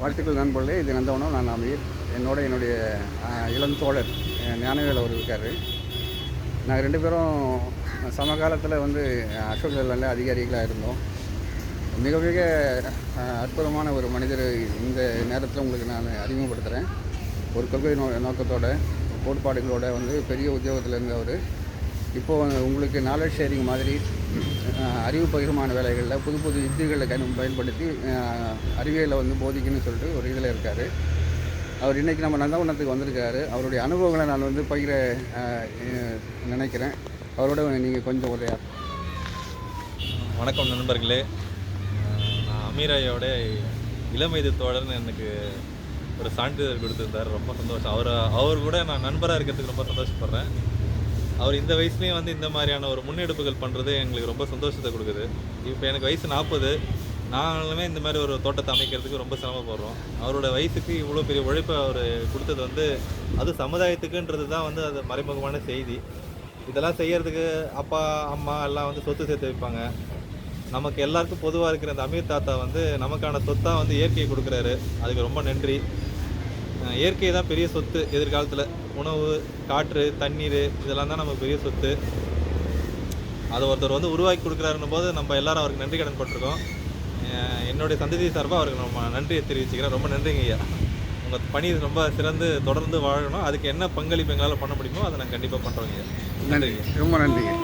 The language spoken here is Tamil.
வாழ்த்துக்கள் நண்பர்களே இது நந்தவனம். நான் அமீர். என்னோட என்னுடைய இளம் தோழர் ஞானவேல் அவர் இருக்கார். நாங்கள் ரெண்டு பேரும் சமகாலத்தில் வந்து அசோக் நல்ல அதிகாரிகளாக இருந்தோம். மிக மிக அற்புதமான ஒரு மனிதர் இந்த நேரத்தில் உங்களுக்கு நான் அறிமுகப்படுத்துகிறேன் ஒரு கொள்கை நோ நோக்கத்தோட கோட்பாடுகளோட வந்து பெரிய உத்தியோகத்தில் இருந்தவர். இப்போது உங்களுக்கு நாலேஜ் ஷேரிங் மாதிரி அறிவு பகிர்மான வேலைகளில் புது புது யுத்திகளை கண் பயன்படுத்தி அறிவியலில் அறிவியலை வந்து போதிக்கணும்னு சொல்லிட்டு ஒரு இதில் இருக்கார். அவர் இன்றைக்கி நம்ம நந்தவனத்துக்கு வந்திருக்காரு. அவருடைய அனுபவங்களை நான் வந்து பகிர நினைக்கிறேன். அவரோட நீங்கள் கொஞ்சம் உரையா வணக்கம் நண்பர்களே. நான் அமீராயோட இளமைது தோழர்னு எனக்கு ஒரு சான்றிதழ் கொடுத்துருந்தார். ரொம்ப சந்தோஷம். அவர் அவர் கூட நான் நண்பராக இருக்கிறதுக்கு ரொம்ப சந்தோஷப்படுறேன். அவர் இந்த வயசுலேயும் வந்து இந்த மாதிரியான ஒரு முன்னெடுப்புகள் பண்ணுறது எங்களுக்கு ரொம்ப சந்தோஷத்தை கொடுக்குது. இப்போ எனக்கு வயசு நாற்பது நாங்களுமே இந்த மாதிரி ஒரு தோட்டத்தை அமைக்கிறதுக்கு ரொம்ப சிரமப்படுறோம். அவரோட வயசுக்கு இவ்வளோ பெரிய உழைப்பை அவர் கொடுத்தது வந்து அது சமுதாயத்துக்குன்றது தான் வந்து அது மறைமுகமான செய்தி. இதெல்லாம் செய்கிறதுக்கு அப்பா அம்மா எல்லாம் வந்து சொத்து சேர்த்து வைப்பாங்க. நமக்கு எல்லாருக்கும் பொதுவாக இருக்கிற அந்த அமீர் தாத்தா வந்து நமக்கான சொத்தாக வந்து இயற்கையை கொடுக்குறாரு. அதுக்கு ரொம்ப நன்றி. இயற்கை தான் பெரிய சொத்து எதிர்காலத்தில். உணவு காற்று தண்ணீர் இதெல்லாம் தான் நம்ம பெரிய சொத்து. அதை ஒருத்தர் வந்து உருவாக்கி கொடுக்குறாருன்னும் போது நம்ம எல்லாரும் அவருக்கு நன்றி கடன் பட்டிருக்கோம். என்னுடைய சந்ததி சார்பாக அவருக்கு நம்ம நன்றியை தெரிவிச்சுக்கிறேன். ரொம்ப நன்றிங்க ஐயா. உங்கள் பணி ரொம்ப சிறந்து தொடர்ந்து வாழணும். அதுக்கு என்ன பங்களிப்பு எங்களால் பண்ண முடியுமோ அதை நாங்கள் கண்டிப்பாக பண்ணுறோங்க ஐயா. நன்றி. ரொம்ப நன்றிங்க.